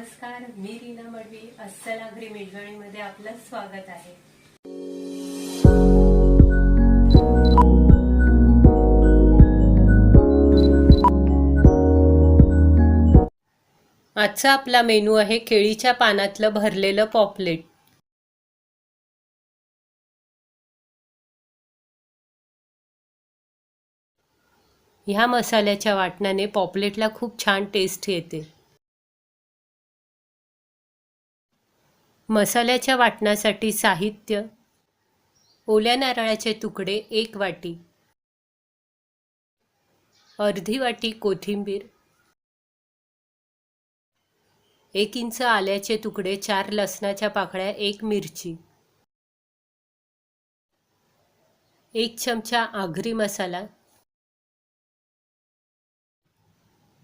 नमस्कार मी रीना मडवी अस्सल आगरी मेजवानीमध्ये आपलं स्वागत आहे. आजचा आपला मेनू आहे केळीच्या पानातलं भरलेलं पॉपलेट. ह्या मसाल्याच्या वाटणाने पॉपलेटला खूप छान टेस्ट येते. मसाल्याच्या वाटणासाठी साहित्य. ओल्या नारळाचे तुकडे एक वाटी. अर्धी वाटी कोथिंबीर. एक इंच आल्याचे तुकडे चार लसणाच्या पाकळ्या एक मिरची. एक चमचा आगरी मसाला.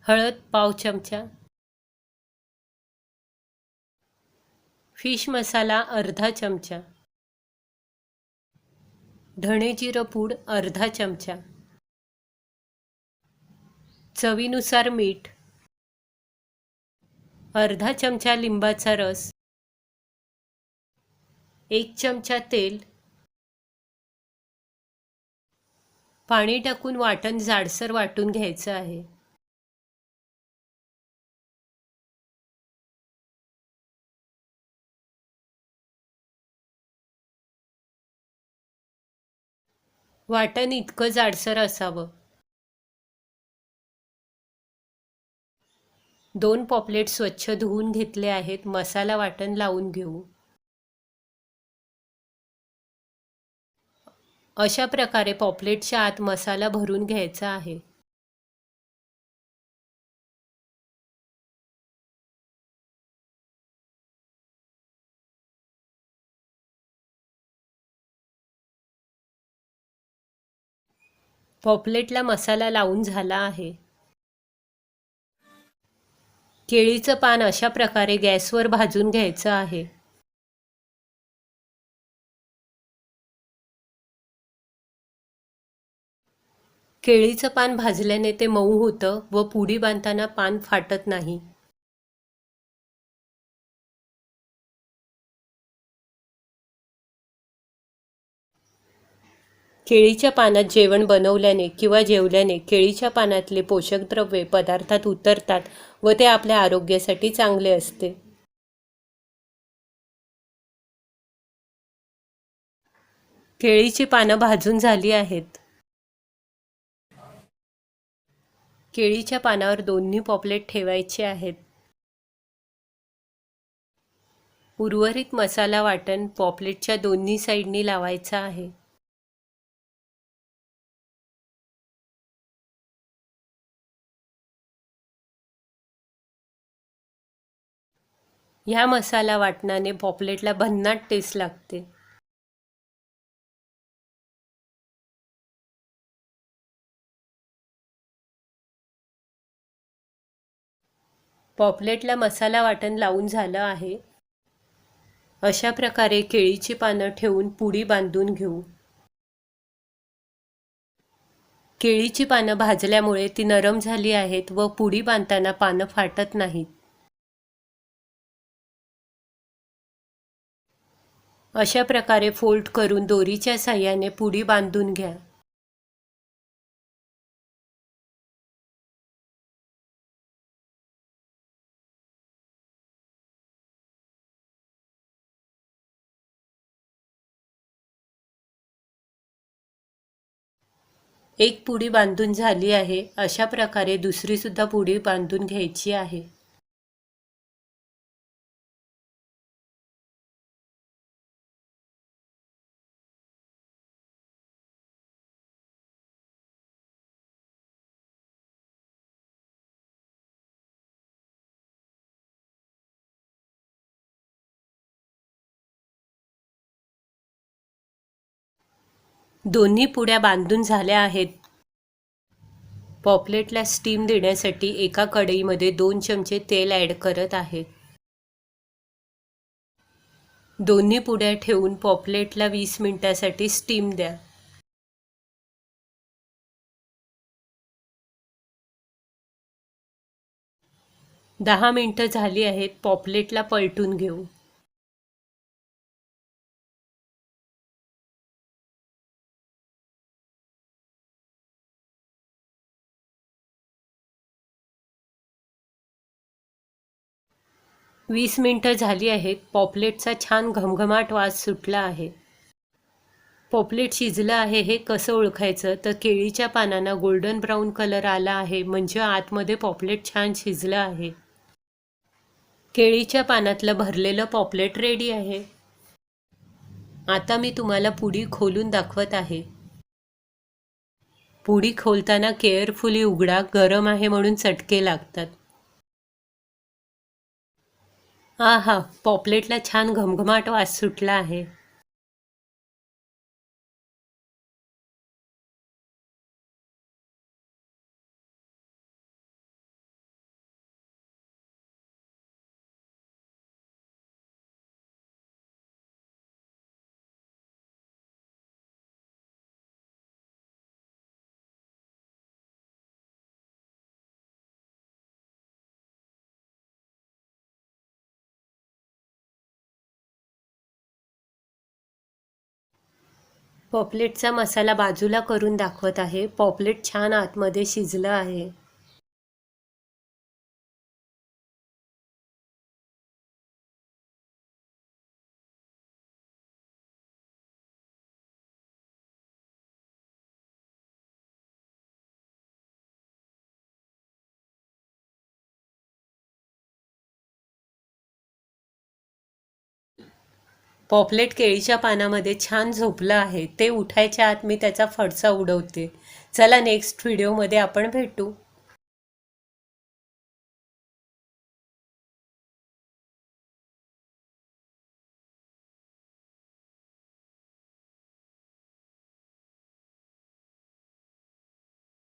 हळद पाव चमचा. फिश मसाला अर्धा चमचा. धणे जिरं पूड अर्धा चमचा. चवीनुसार मीठ. अर्धा चमचा लिंबाचा रस. एक चमचा तेल. पाणी टाकून वाटण जाडसर वाटून घ्यायचं आहे. वाटण इतकं जाडसर असावं. दोन पॉपलेट स्वच्छ धुवून घेतले आहेत मसाला वाटण लावून घेऊ. अशा प्रकारे पॉपलेटच्या आत मसाला भरून घ्यायचा आहे. पॉपलेटला मसाला लावून झाला आहे. केळीचं पान अशा प्रकारे गॅसवर भाजून घ्यायचं आहे. केळीचं पान भाजल्याने ते मऊ होतं व पुडी बांधताना पान फाटत नाही. केळीच्या पानात जेवण बनवल्याने किंवा जेवल्याने केळीच्या पानातले पोषक द्रव्ये पदार्थात उतरतात व ते आपल्या आरोग्यासाठी चांगले असते. केळीची पानं भाजून झाली आहेत. केळीच्या पानावर दोन्ही पॉपलेट ठेवायचे आहेत. उर्वरित मसाला वाटण पॉपलेटच्या दोन्ही साईडनी लावायचा आहे. ह्या मसाला वाटणाने पॉपलेटला भन्नाट टेस्ट लागते. पॉपलेटला मसाला वाटण लावून झालं आहे. अशा प्रकारे केळीची पानं ठेवून पुडी बांधून घेऊ. केळीची पानं भाजल्यामुळे ती नरम झाली आहेत व पुडी बांधताना पानं फाटत नाहीत. अशा प्रकारे फोल्ड करून दोरीच्या साह्याने पुडी बांधून घ्या. एक पुडी बांधून झाली आहे. अशा प्रकारे दुसरी सुद्धा पुडी बांधून घ्यायची आहे. दोन्ही पुड्या बांधून झाल्या आहेत. पॉपलेटला स्टीम देण्यासाठी एका कढईमध्ये दोन चमचे तेल ॲड करत आहे. दोन्ही पुड्या ठेवून पॉपलेटला वीस मिनिटासाठी स्टीम द्या. दहा मिनटं झाली आहेत पॉपलेटला पलटून घेऊ. वीस मिनटं झाली आहेत. पॉपलेटचा छान घमघमाट वास सुटला आहे. पॉपलेट शिजलं आहे हे कसं ओळखायचं? तर केळीच्या पानांना गोल्डन ब्राऊन कलर आला आहे. म्हणजे आतमध्ये पॉपलेट छान शिजलं आहे. केळीच्या पानातलं भरलेलं पॉपलेट रेडी आहे. आता मी तुम्हाला पुडी खोलून दाखवत आहे. पुडी खोलताना केअरफुली उघडा. गरम आहे म्हणून चटके लागतात. आ हा. पॉपलेटला छान घमघमाट वास सुटला आहे. पॉपलेटचा मसाला बाजूला करून दाखवत आहे. पॉपलेट छान आतमध्ये शिजलं आहे. पॉपलेट केळीच्या पानामध्ये छान झोपलं आहे. ते उठायच्या आत मी त्याचा फडसा उडवते. चला नेक्स्ट व्हिडिओमध्ये आपण भेटू.